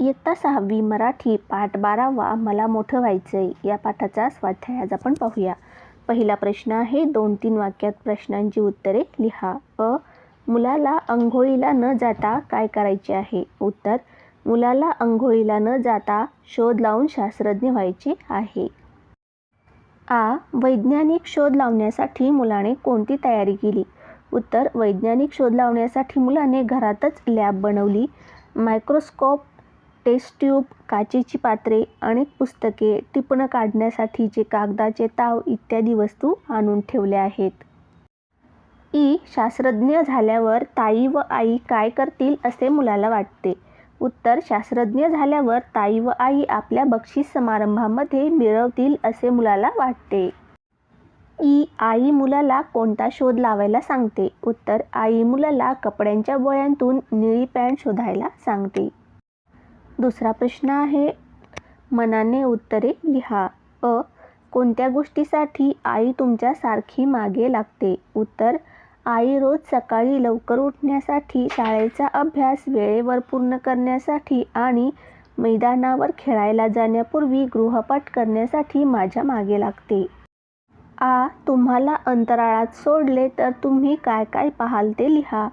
इयत्ता सहावी मराठी पाठ बारावा मला मोठं व्हायचंय. या पाठाचा स्वाध्याय आज आपण पाहूया. पहिला प्रश्न आहे दोन तीन वाक्यात प्रश्नांची उत्तरे लिहा. अ. मुलाला अंघोळीला न जाता काय करायचे आहे? उत्तर मुलाला अंघोळीला न जाता शोध लावून शास्त्रज्ञ व्हायचे आहे. आ. वैज्ञानिक शोध लावण्यासाठी मुलाने कोणती तयारी केली? उत्तर वैज्ञानिक शोध लावण्यासाठी मुलाने घरातच लॅब बनवली. मायक्रोस्कोप टेस्ट ट्यूब काचेची पात्रे अनेक पुस्तके टिपणं काढण्यासाठीचे कागदाचे ताव इत्यादी वस्तू आणून ठेवल्या आहेत. ई शास्त्रज्ञ झाल्यावर ताई व आई काय करतील असे मुलाला वाटते. उत्तर शास्त्रज्ञ झाल्यावर ताई व आई आपल्या बक्षीस समारंभामध्ये मिळवतील असे मुलाला वाटते. ई आई मुलाला कोणता शोध लावायला सांगते? उत्तर आई मुलाला कपड्यांच्या बोळ्यांतून निळी पॅन्ट शोधायला सांगते. दुसरा प्रश्न आहे. मनाने उत्तरे लिहा. अ. कोणत्या गोष्टीसाठी आई तुमच्यासारखी मागे लागते? उत्तर. आई रोज सकाळी लवकर उठण्यासाठी शाळेचा अभ्यास वेळेवर पूर्ण करण्यासाठी आणि मैदानावर खेळायला जाण्यापूर्वी गृहपाठ करण्यासाठी माझ्या मागे लागते. आ. तुम्हाला अंतराळात सोडले तर तुम्ही काय काय पाहाल ते लिहा.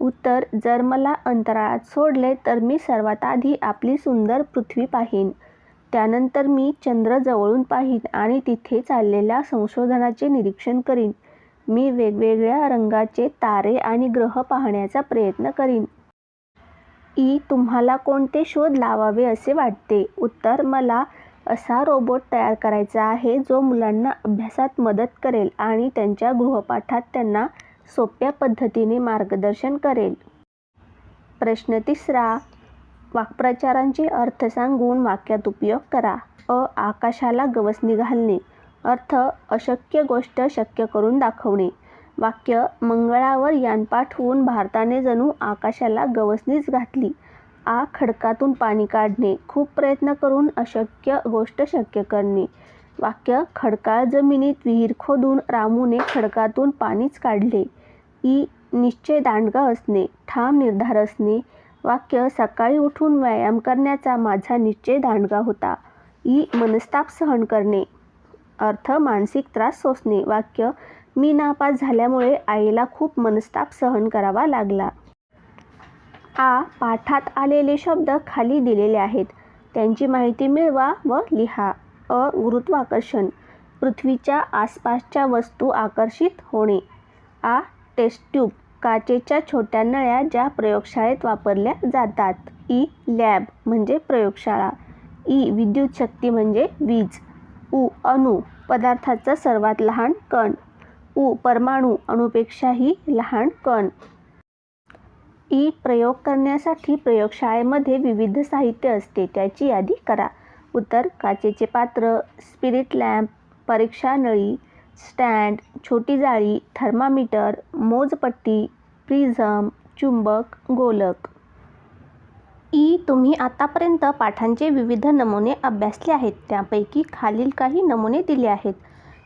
उत्तर जर मला अंतराळात सोडले तर मी सर्वात आधी आपली सुंदर पृथ्वी पाहीन. त्यानंतर मी चंद्र जवळून पाहीन आणि तिथे चाललेल्या संशोधनाचे निरीक्षण करीन. मी वेगवेगळ्या रंगाचे तारे आणि ग्रह पाहण्याचा प्रयत्न करीन. ई तुम्हाला कोणते शोध लावावे असे वाटते? उत्तर मला असा रोबोट तयार करायचा आहे जो मुलांना अभ्यासात मदत करेल आणि त्यांच्या गृहपाठात त्यांना सोप्या पद्धतीने मार्गदर्शन करेल. प्रश्न तिसरा वाक्प्रचारांचे अर्थ सांगून वाक्यात उपयोग करा. अ आकाशाला गवसणी घालणे. अर्थ अशक्य गोष्ट शक्य करून दाखवणे. वाक्य मंगळावर यान पाठवून भारताने जणू आकाशाला गवसणीच घातली. आ खडकातून पाणी काढणे. खूप प्रयत्न करून अशक्य गोष्ट शक्य करणे. वाक्य खडकाळ जमिनीत विहीर खोदून रामूने खडकातून पाणीच काढले. ई निश्चय दांडगा असणे ठाम निर्धार असणे. वाक्य सकाळी उठून व्यायाम करण्याचा माझा निश्चय दांडगा होता. ई मनस्ताप सहन करणे. अर्थ मानसिक त्रास सोसणे. वाक्य मी नापास झाल्यामुळे आईला खूप मनस्ताप सहन करावा लागला. आ पाठात आलेले शब्द खाली दिलेले आहेत. त्यांची माहिती मिळवा व लिहा. अ गुरुत्वाकर्षण. पृथ्वीच्या आसपासच्या वस्तू आकर्षित होणे. आ टेस्ट ट्यूब काचेच्या छोट्या नळ्या ज्या प्रयोगशाळेत वापरल्या जातात. ई लॅब म्हणजे प्रयोगशाळा. ई विद्युत शक्ती म्हणजे वीज. उ अणू पदार्थाचा सर्वात लहान कण. उ परमाणू अणुपेक्षाही लहान कण. ई प्रयोग करण्यासाठी प्रयोगशाळेमध्ये विविध साहित्य असते त्याची यादी करा. उत्तर काचेचे पात्र स्पिरिट लॅम्प परीक्षा नळी स्टँड छोटी जाळी थर्मामीटर मोजपट्टी प्रिझम चुंबक गोलक. ई तुम्ही आतापर्यंत पाठांचे विविध नमुने अभ्यासले आहेत. त्यापैकी खालील काही नमुने दिले आहेत.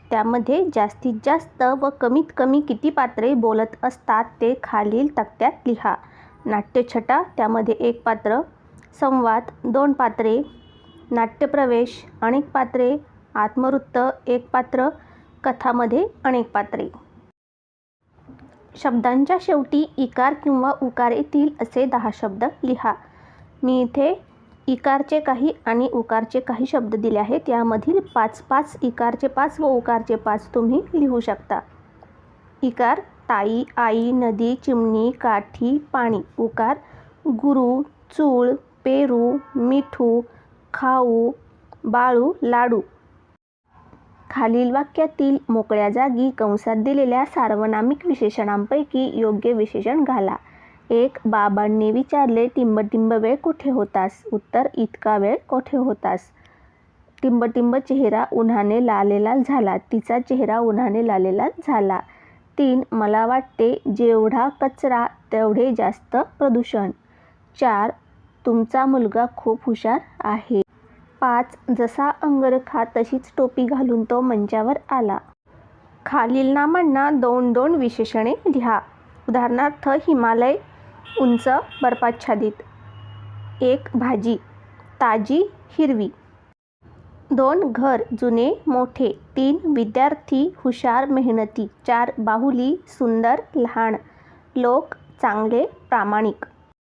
त्यामध्ये जास्तीत जास्त व कमीत कमी किती पात्रे बोलत असतात ते खालील तक्त्यात लिहा. नाट्यछटा त्यामध्ये एक पात्र. संवाद दोन पात्रे. नाट्यप्रवेश अनेक पात्रे. आत्मवृत्त एक पात्र. कथामध्ये अनेक पात्रे. शब्दांच्या शेवटी इकार किंवा उकार येतील असे दहा शब्द लिहा. मी इथे इकारचे काही आणि उकारचे काही शब्द दिले आहेत. यामधील पाच पाच इकारचे पाच व उकारचे पाच तुम्ही लिहू शकता. इकार ताई आई नदी चिमणी काठी पाणी. उकार गुरु चूळ पेरू मिठू खाऊ बाळू लाडू. खालील वाक्यातील मोकळ्या जागी कंसात दिलेल्या सार्वनामिक विशेषणांपैकी योग्य विशेषण घाला. एक बाबांनी विचारले टिंबटिंब वेळ कुठे होतास? उत्तर इतका वेळ कोठे होतास? टिंबटिंब चेहरा उन्हाने लालेलाल झाला. तिचा चेहरा उन्हाने लालेलाल झाला. तीन मला वाटते जेवढा कचरा तेवढे जास्त प्रदूषण. चार तुमचा मुलगा खूप हुशार आहे. पाच जसा अंगरखा तशीच टोपी घालून तो मंचावर आला. खालील नामांना दोन दोन विशेषणे लिहा. उदाहरणार्थ हिमालय उंच बर्फाच्छादित. एक भाजी. ताजी हिरवी. दोन घर जुने मोठे. तीन विद्यार्थी हुशार मेहनती. चार बाहुली सुंदर लहान. लोक चांगले प्रामाणिक.